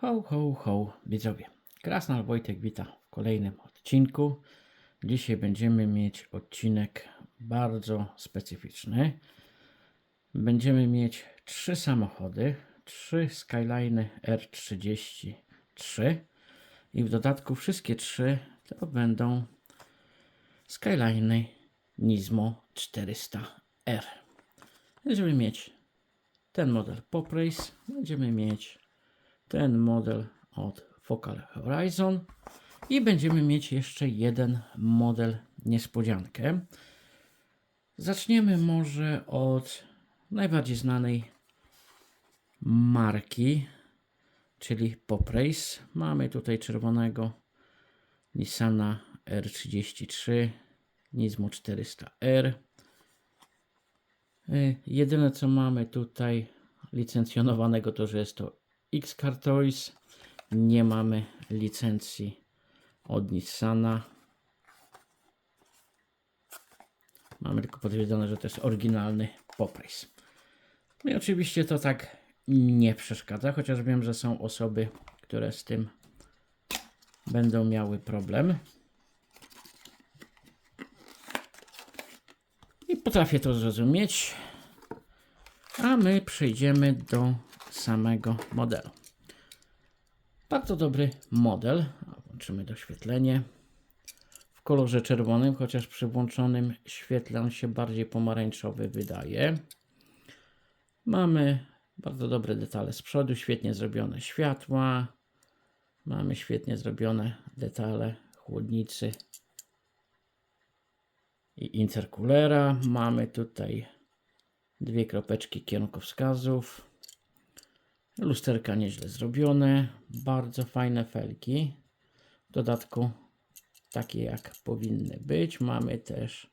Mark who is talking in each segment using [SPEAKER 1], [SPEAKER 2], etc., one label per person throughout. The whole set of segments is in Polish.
[SPEAKER 1] Ho, ho, ho, widzowie. Krasnal Wojtek wita w kolejnym odcinku. Dzisiaj będziemy mieć odcinek bardzo specyficzny. Będziemy mieć trzy samochody, trzy Skyline R33 i w dodatku wszystkie trzy to będą Skyline Nismo 400R. Będziemy mieć ten model Poprace, będziemy mieć ten model od Focal Horizon i będziemy mieć jeszcze jeden model niespodziankę. Zaczniemy może od najbardziej znanej marki, czyli Poprace. Mamy tutaj czerwonego Nissana R33 Nismo 400R. Y, Jedyne co mamy tutaj licencjonowanego to, że jest to X-Car Toys. Nie mamy licencji od Nissana. Mamy tylko potwierdzone, że to jest oryginalny Poprace. No i oczywiście to tak nie przeszkadza, chociaż wiem, że są osoby, które z tym będą miały problem. I potrafię to zrozumieć. A my przejdziemy do samego modelu. Bardzo dobry model. Włączymy doświetlenie. W kolorze czerwonym, chociaż przy włączonym świetle on się bardziej pomarańczowy wydaje. Mamy bardzo dobre detale z przodu, świetnie zrobione światła. Mamy świetnie zrobione detale chłodnicy i intercoolera. Mamy tutaj dwie kropeczki kierunkowskazów. Lusterka nieźle zrobione. Bardzo fajne felki. W dodatku takie jak powinny być. Mamy też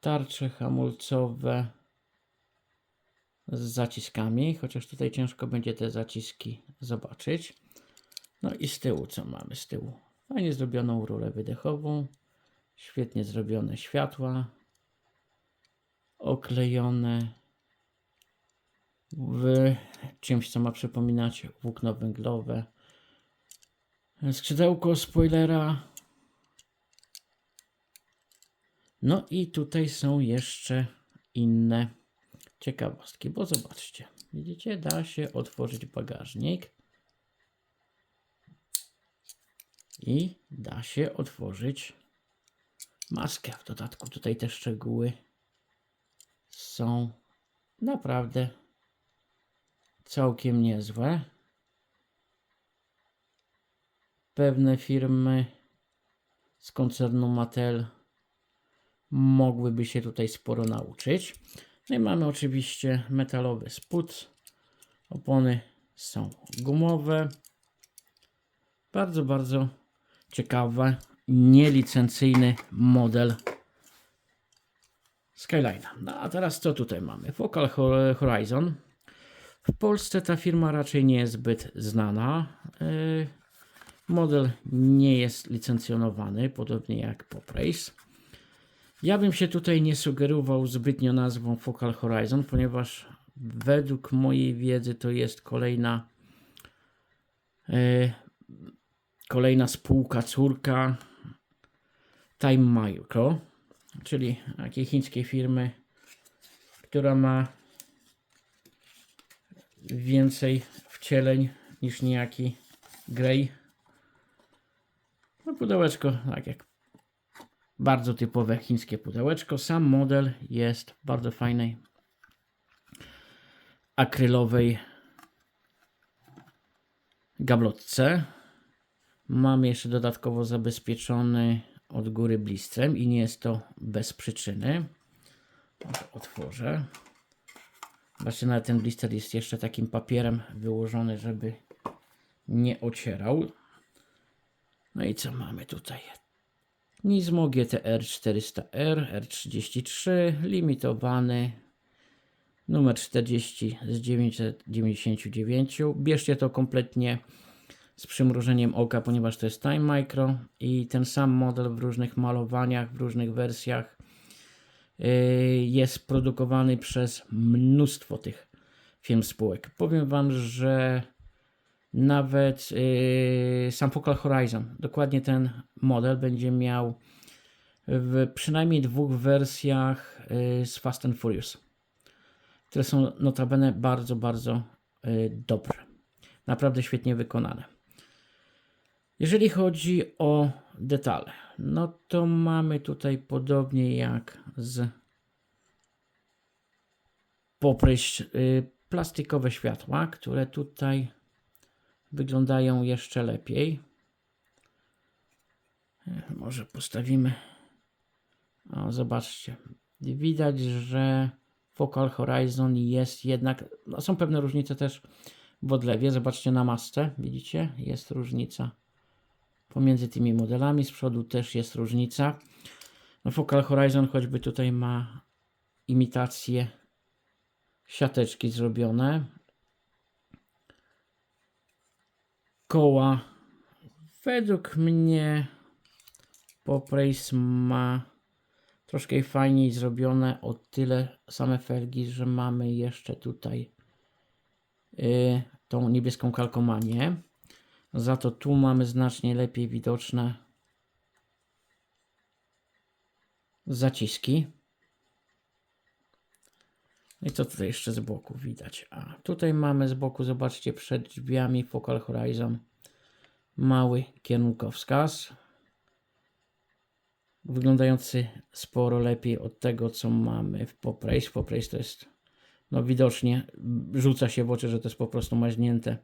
[SPEAKER 1] tarcze hamulcowe z zaciskami, chociaż tutaj ciężko będzie te zaciski zobaczyć. No i z tyłu co mamy? Z tyłu fajnie zrobioną rurę wydechową, świetnie zrobione światła, oklejone w czymś, co ma przypominać włókno węglowe. Skrzydełko spoilera. No i tutaj są jeszcze inne ciekawostki, bo zobaczcie, widzicie, da się otworzyć bagażnik i da się otworzyć maskę. W dodatku tutaj te szczegóły są naprawdę całkiem niezłe. Pewne firmy z koncernu Mattel mogłyby się tutaj sporo nauczyć. No i mamy oczywiście metalowy spód. Opony są gumowe. Bardzo, bardzo ciekawe, nielicencyjny model Skyline'a. No a teraz co tutaj mamy? Focal Hor- Horizon. W Polsce ta firma raczej nie jest zbyt znana. Yy, Model nie jest licencjonowany, podobnie jak Poprace. Ja bym się tutaj nie sugerował zbytnio nazwą Focal Horizon, ponieważ według mojej wiedzy to jest kolejna yy, kolejna spółka córka Time Micro, czyli takiej chińskiej firmy, która ma więcej wcieleń niż niejaki Grey. No pudełeczko, tak jak bardzo typowe chińskie pudełeczko. Sam model jest bardzo fajnej akrylowej gablotce. Mam jeszcze dodatkowo zabezpieczony od góry blistrem i nie jest to bez przyczyny. Otworzę. Zobaczcie, nawet ten blister jest jeszcze takim papierem wyłożony, żeby nie ocierał. No i co mamy tutaj? Nismo GTR 400R R33 limitowany numer 40 z 999. Bierzcie to kompletnie z przymrużeniem oka, ponieważ to jest Time Micro i ten sam model w różnych malowaniach, w różnych wersjach yy, jest produkowany przez mnóstwo tych firm spółek. Powiem Wam, że Nawet yy, sam Focal Horizon, dokładnie ten model będzie miał w przynajmniej dwóch wersjach yy, z Fast and Furious, które są notabene bardzo, bardzo dobre. Naprawdę świetnie wykonane. Jeżeli chodzi o detale, no to mamy tutaj podobnie jak z popryść y, plastikowe światła, które tutaj wyglądają jeszcze lepiej. E, Może postawimy. O, zobaczcie. Widać, że Focal Horizon jest jednak. No, są pewne różnice też w odlewie. Zobaczcie na masce. Widzicie? Jest różnica pomiędzy tymi modelami. Z przodu też jest różnica. No, Focal Horizon choćby tutaj ma imitację siateczki zrobione. Koła według mnie Popraise ma troszkę fajniej zrobione o tyle same felgi, że mamy jeszcze tutaj y, tą niebieską kalkomanię. Za to tu mamy znacznie lepiej widoczne zaciski. I co tutaj jeszcze z boku widać? A tutaj mamy z boku, zobaczcie, przed drzwiami Focal Horizon mały kierunkowskaz. Wyglądający sporo lepiej od tego, co mamy w Popraise. Popraise to jest, no widocznie, rzuca się w oczy, że to jest po prostu maźnięte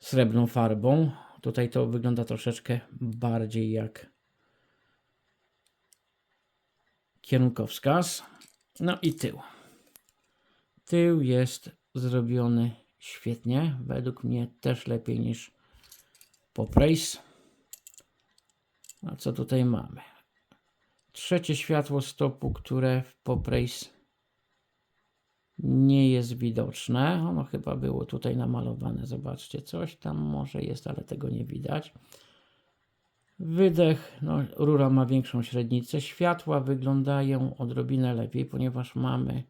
[SPEAKER 1] srebrną farbą. Tutaj to wygląda troszeczkę bardziej jak kierunkowskaz. No i tył. Tył jest zrobiony świetnie. Według mnie też lepiej niż Popraise. A co tutaj mamy? Trzecie światło stopu, które w Popraise nie jest widoczne. Ono chyba było tutaj namalowane. Zobaczcie, coś tam może jest, ale tego nie widać. Wydech, no, rura ma większą średnicę. Światła wyglądają odrobinę lepiej, ponieważ mamy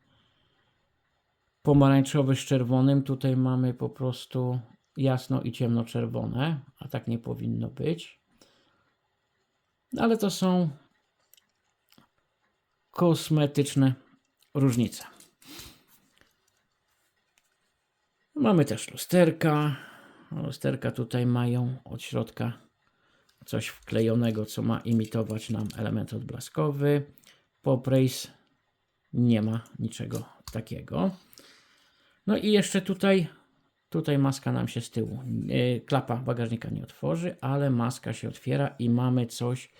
[SPEAKER 1] pomarańczowy z czerwonym. Tutaj mamy po prostu jasno i ciemno czerwone, a tak nie powinno być. Ale to są kosmetyczne różnice. Mamy też lusterka. Lusterka tutaj mają od środka coś wklejonego, co ma imitować nam element odblaskowy. Popraise nie ma niczego takiego. No i jeszcze tutaj, tutaj maska nam się z tyłu, yy, klapa bagażnika nie otworzy, ale maska się otwiera i mamy coś,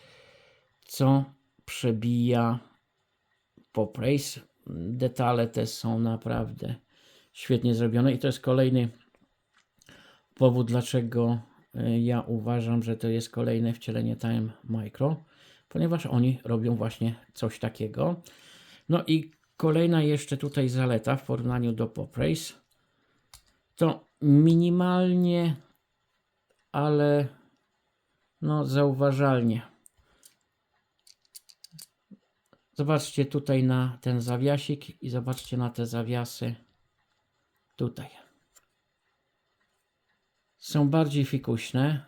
[SPEAKER 1] co przebija Popraise. Detale te są naprawdę świetnie zrobione i to jest kolejny powód, dlaczego y, ja uważam, że to jest kolejne wcielenie Time Micro, ponieważ oni robią właśnie coś takiego. No i kolejna jeszcze tutaj zaleta w porównaniu do Popraise to minimalnie, ale no zauważalnie. Zobaczcie tutaj na ten zawiasik i zobaczcie na te zawiasy tutaj. Są bardziej fikuśne,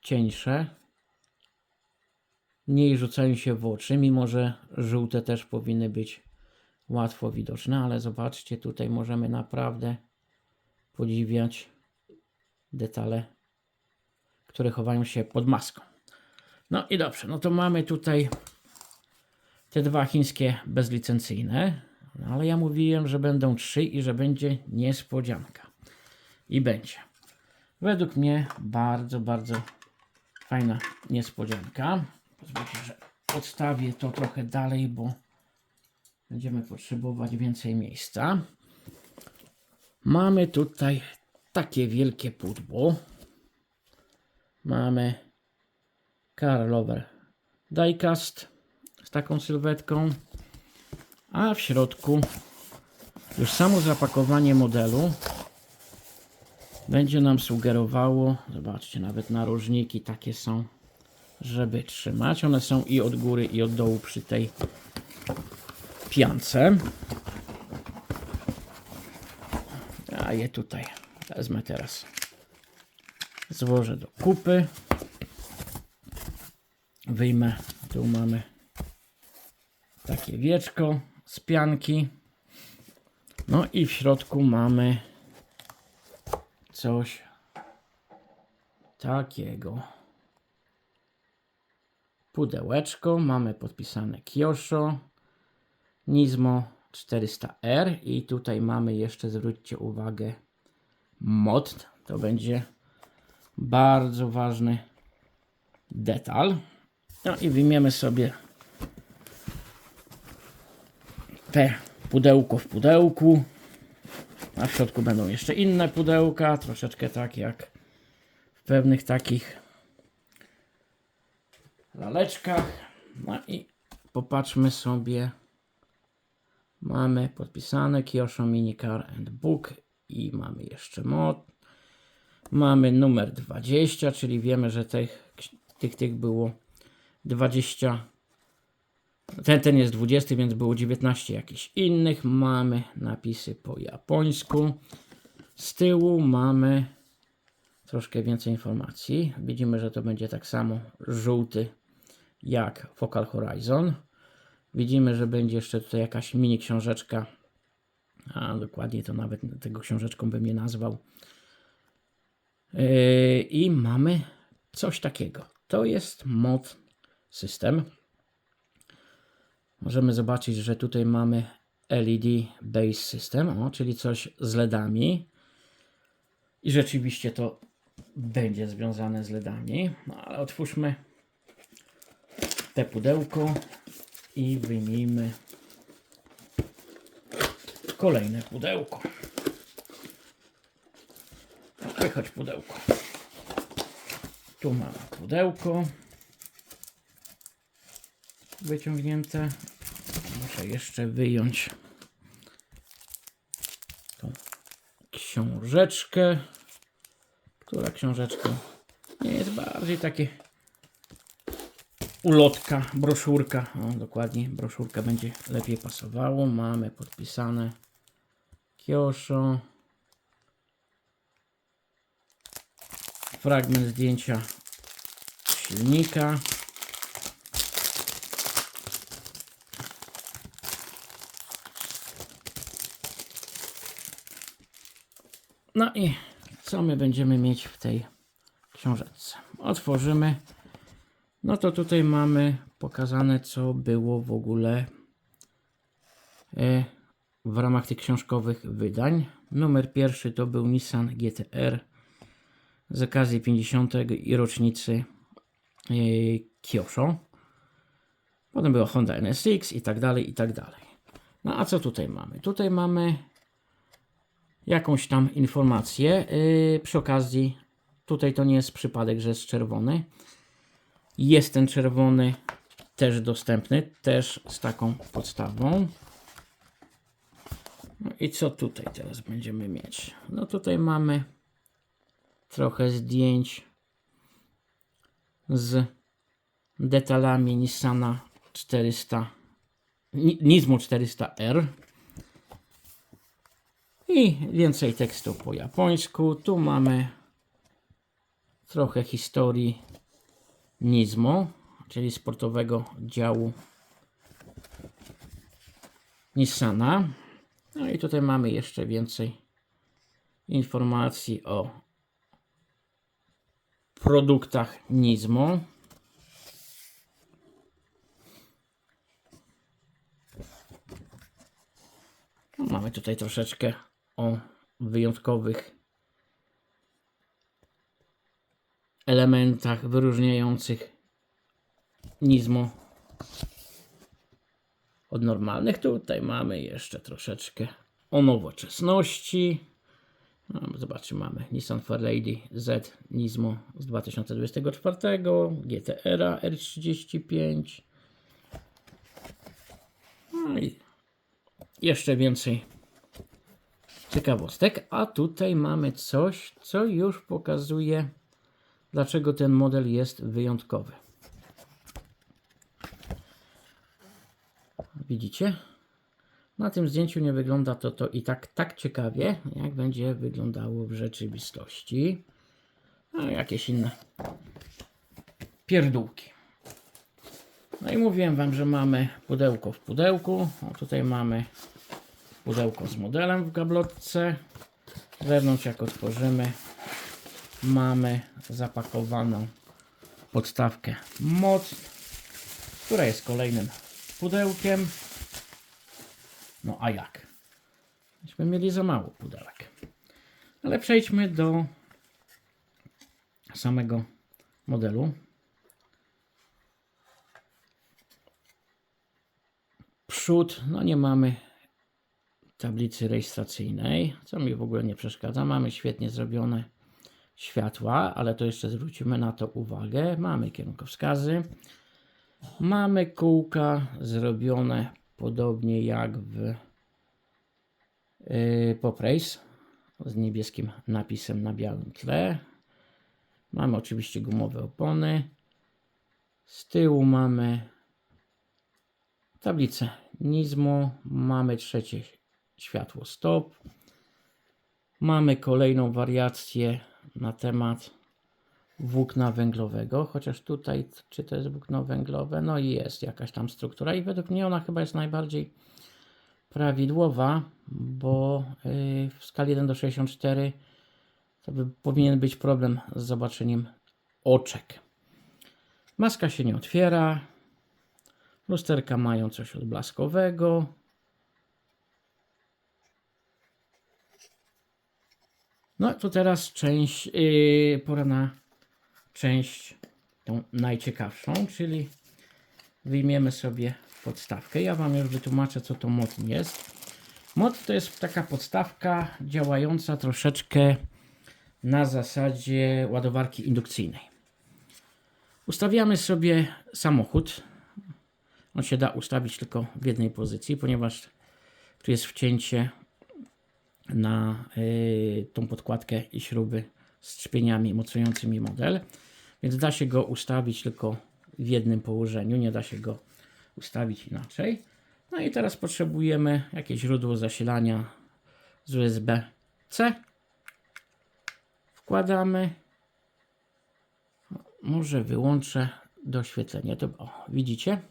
[SPEAKER 1] cieńsze, mniej rzucają się w oczy, mimo że żółte też powinny być łatwo widoczne, ale zobaczcie, tutaj możemy naprawdę podziwiać detale, które chowają się pod maską. No i dobrze, no to mamy tutaj te dwa chińskie bezlicencyjne, ale ja mówiłem, że będą trzy i że będzie niespodzianka. I będzie. Według mnie bardzo, bardzo fajna niespodzianka. Pozwólcie, że odstawię to trochę dalej, bo będziemy potrzebować więcej miejsca. Mamy tutaj takie wielkie pudło. Mamy Karlover diecast z taką sylwetką, a w środku już samo zapakowanie modelu będzie nam sugerowało, zobaczcie, nawet narożniki takie są, żeby trzymać. One są i od góry, i od dołu przy tej piance. A je tutaj wezmę teraz złożę do kupy. Wyjmę, tu mamy takie wieczko z pianki. No i w środku mamy coś takiego. Pudełeczko, mamy podpisane Kiosho, Nizmo 400R i tutaj mamy jeszcze, zwróćcie uwagę, mod. To będzie bardzo ważny detal. No i wyjmiemy sobie te pudełko w pudełku. A w środku będą jeszcze inne pudełka, troszeczkę tak jak w pewnych takich laleczkach. No i popatrzmy sobie. Mamy podpisane Kiosho Mini Car and Book i mamy jeszcze mod. Mamy numer 20, czyli wiemy, że tych, tych, tych było 20. Ten, ten jest 20, więc było 19 jakichś innych. Mamy napisy po japońsku. Z tyłu mamy troszkę więcej informacji. Widzimy, że to będzie tak samo żółty jak Focal Horizon. Widzimy, że będzie jeszcze tutaj jakaś mini książeczka. A dokładnie to nawet tego książeczką bym nie nazwał. Yy, I mamy coś takiego. To jest mod system. Możemy zobaczyć, że tutaj mamy LED Base System, o, czyli coś z LEDami. I rzeczywiście to będzie związane z LEDami. No ale otwórzmy te pudełko i wyjmijmy kolejne pudełko. Wychodź pudełko. Tu mamy pudełko wyciągnięte. Muszę jeszcze wyjąć tą książeczkę, która książeczka nie jest bardziej takie ulotka, broszurka. O, dokładnie, broszurka będzie lepiej pasowało. Mamy podpisane Kiosho. Fragment zdjęcia silnika. No i co my będziemy mieć w tej książeczce? Otworzymy. No to tutaj mamy pokazane, co było w ogóle e, w ramach tych książkowych wydań. Numer pierwszy to był Nissan GTR z okazji 50. i rocznicy e, Kyosho. Potem była Honda NSX i tak dalej, i tak dalej. No a co tutaj mamy? Tutaj mamy jakąś tam informację. Yy, przy okazji, tutaj to nie jest przypadek, że jest czerwony. Jest ten czerwony też dostępny, też z taką podstawą. No i co tutaj teraz będziemy mieć? No tutaj mamy trochę zdjęć z detalami Nissana 400 Ni- Nismo 400R i więcej tekstu po japońsku. Tu mamy trochę historii Nismo, czyli sportowego działu Nissana. No i tutaj mamy jeszcze więcej informacji o produktach Nismo. No, Mamy tutaj troszeczkę o wyjątkowych elementach wyróżniających Nismo od normalnych. Tutaj mamy jeszcze troszeczkę o nowoczesności. No, zobaczcie, mamy Nissan Fairlady Z Nismo z 2024, GTR R35. No i jeszcze więcej ciekawostek. A tutaj mamy coś, co już pokazuje, dlaczego ten model jest wyjątkowy. Widzicie? Na tym zdjęciu nie wygląda to, to i tak, tak ciekawie, jak będzie wyglądało w rzeczywistości. i jakieś inne pierdółki. No i mówiłem Wam, że mamy pudełko w pudełku. O, tutaj mamy pudełko z modelem w gablotce. Wewnątrz jak otworzymy mamy zapakowaną podstawkę moc, która jest kolejnym pudełkiem. No a jak? Myśmy mieli za mało pudełek. Ale przejdźmy do samego modelu. Przód, no nie mamy tablicy rejestracyjnej, co mi w ogóle nie przeszkadza. Mamy świetnie zrobione światła, ale to jeszcze zwrócimy na to uwagę. Mamy kierunkowskazy. Mamy kółka zrobione podobnie jak w yy, Poprace z niebieskim napisem na białym tle. Mamy oczywiście gumowe opony. Z tyłu mamy tablicę Nizmo. Mamy trzecie światło stop. Mamy kolejną wariację na temat włókna węglowego, chociaż tutaj czy to jest włókno węglowe, no i jest jakaś tam struktura i według mnie ona chyba jest najbardziej prawidłowa, bo yy, w skali 1 do 64 to by powinien być problem z zobaczeniem oczek. Maska się nie otwiera, lusterka mają coś odblaskowego, No to teraz część, yy, pora na część tą najciekawszą, czyli wyjmiemy sobie podstawkę. Ja Wam już wytłumaczę, co to mod jest. Mod to jest taka podstawka działająca troszeczkę na zasadzie ładowarki indukcyjnej. Ustawiamy sobie samochód. On się da ustawić tylko w jednej pozycji, ponieważ tu jest wcięcie na y, tą podkładkę i śruby z trzpieniami mocującymi model. Więc da się go ustawić tylko w jednym położeniu, nie da się go ustawić inaczej. No i teraz potrzebujemy jakieś źródło zasilania z USB-C. Wkładamy. Może wyłączę doświetlenie. To, o, widzicie?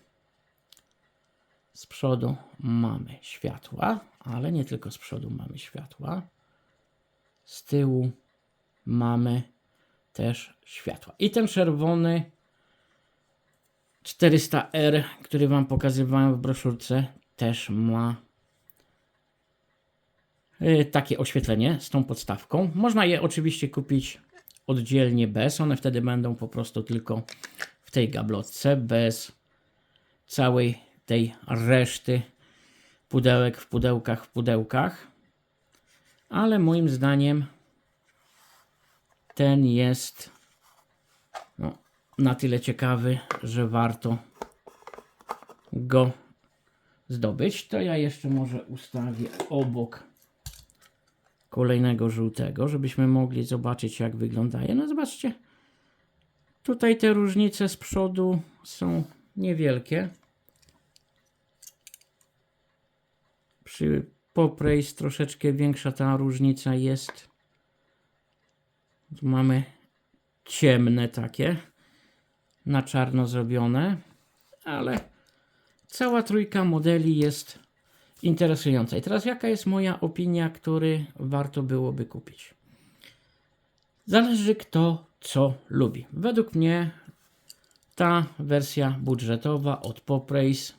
[SPEAKER 1] Z przodu mamy światła, ale nie tylko z przodu mamy światła. Z tyłu mamy też światła. I ten czerwony 400R, który Wam pokazywałem w broszurce, też ma y, takie oświetlenie z tą podstawką. Można je oczywiście kupić oddzielnie bez. One wtedy będą po prostu tylko w tej gablotce, bez całej tej reszty pudełek w pudełkach w pudełkach. Ale moim zdaniem ten jest no, na tyle ciekawy, że warto go zdobyć. To ja jeszcze może ustawię obok kolejnego żółtego, żebyśmy mogli zobaczyć jak wyglądają. No zobaczcie, tutaj te różnice z przodu są niewielkie. Przy Popraise troszeczkę większa ta różnica jest. Tu mamy ciemne takie, na czarno zrobione, ale cała trójka modeli jest interesująca. I teraz jaka jest moja opinia, który warto byłoby kupić? Zależy kto co lubi. Według mnie ta wersja budżetowa od Popraise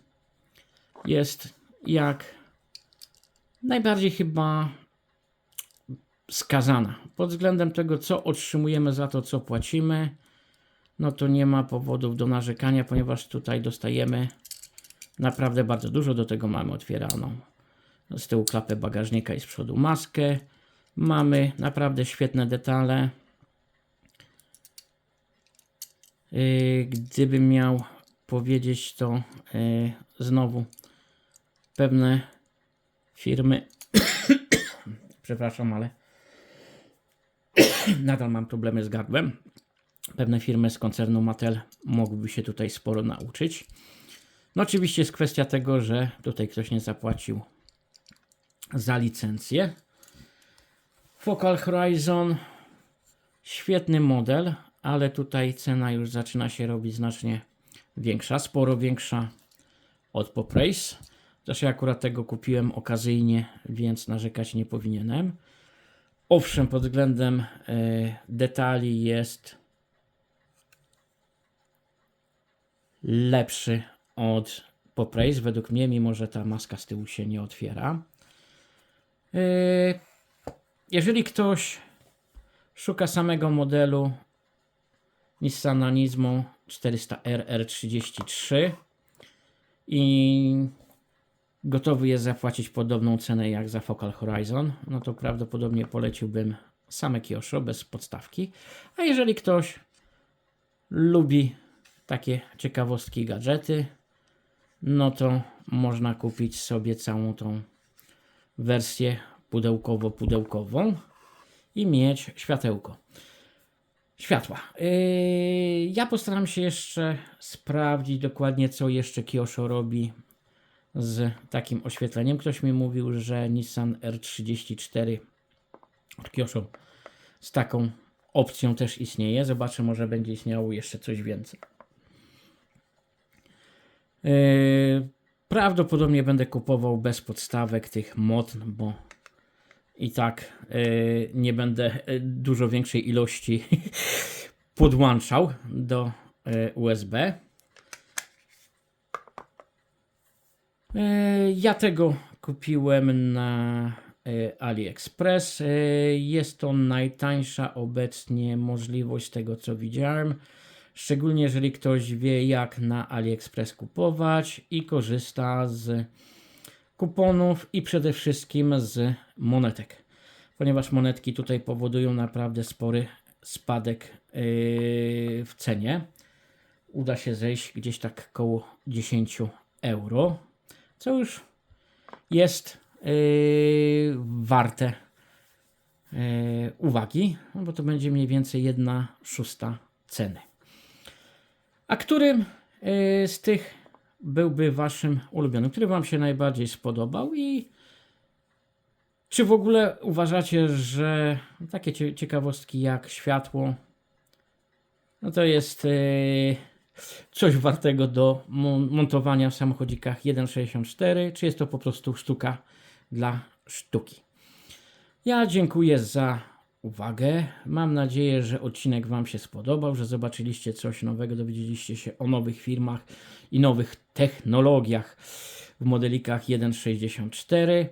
[SPEAKER 1] jest jak najbardziej chyba skazana. Pod względem tego, co otrzymujemy za to, co płacimy, no to nie ma powodów do narzekania, ponieważ tutaj dostajemy naprawdę bardzo dużo. Do tego mamy otwieraną z tyłu klapę bagażnika i z przodu maskę. Mamy naprawdę świetne detale. Yy, gdybym miał powiedzieć, to yy, znowu pewne firmy. Przepraszam, ale nadal mam problemy z gardłem. Pewne firmy z koncernu Mattel mogłyby się tutaj sporo nauczyć. No oczywiście jest kwestia tego, że tutaj ktoś nie zapłacił za licencję. Focal Horizon Świetny model, ale tutaj cena już zaczyna się robić znacznie większa, sporo większa od Popraise. Zresztą ja akurat tego kupiłem okazyjnie, więc narzekać nie powinienem. Owszem, pod względem e, detali jest lepszy od Popraise, według mnie, mimo że ta maska z tyłu się nie otwiera. E, jeżeli ktoś szuka samego modelu Nissana Nismo 400R R33 i gotowy jest zapłacić podobną cenę jak za Focal Horizon, no to prawdopodobnie poleciłbym same Kyosho bez podstawki. A jeżeli ktoś lubi takie ciekawostki gadżety, no to można kupić sobie całą tą wersję pudełkowo-pudełkową i mieć światełko. Światła. Yy, ja postaram się jeszcze sprawdzić dokładnie, co jeszcze Kyosho robi z takim oświetleniem. Ktoś mi mówił, że Nissan R34 od Kyosho z taką opcją też istnieje. Zobaczę, może będzie istniało jeszcze coś więcej. Yy, prawdopodobnie będę kupował bez podstawek tych mod, bo i tak yy, nie będę yy, dużo większej ilości podłączał do yy, USB. Yy, Ja tego kupiłem na yy, AliExpress. Yy, Jest to najtańsza obecnie możliwość tego co widziałem. Szczególnie jeżeli ktoś wie jak na AliExpress kupować i korzysta z kuponów i przede wszystkim z monetek. Ponieważ monetki tutaj powodują naprawdę spory spadek w cenie. Uda się zejść gdzieś tak koło 10 euro, co już jest yy, warte yy, uwagi, no bo to będzie mniej więcej 1 szósta ceny. A którym yy, z tych byłby waszym ulubionym? Który wam się najbardziej spodobał i czy w ogóle uważacie, że takie cie- ciekawostki jak światło no to jest yy, coś wartego do mon- montowania w samochodzikach 1.64, czy jest to po prostu sztuka dla sztuki? Ja dziękuję za uwagę. Mam nadzieję, że odcinek Wam się spodobał, że zobaczyliście coś nowego, dowiedzieliście się o nowych firmach i nowych technologiach w modelikach 1.64.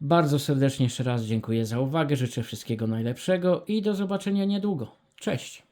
[SPEAKER 1] Bardzo serdecznie jeszcze raz dziękuję za uwagę, życzę wszystkiego najlepszego i do zobaczenia niedługo. Cześć!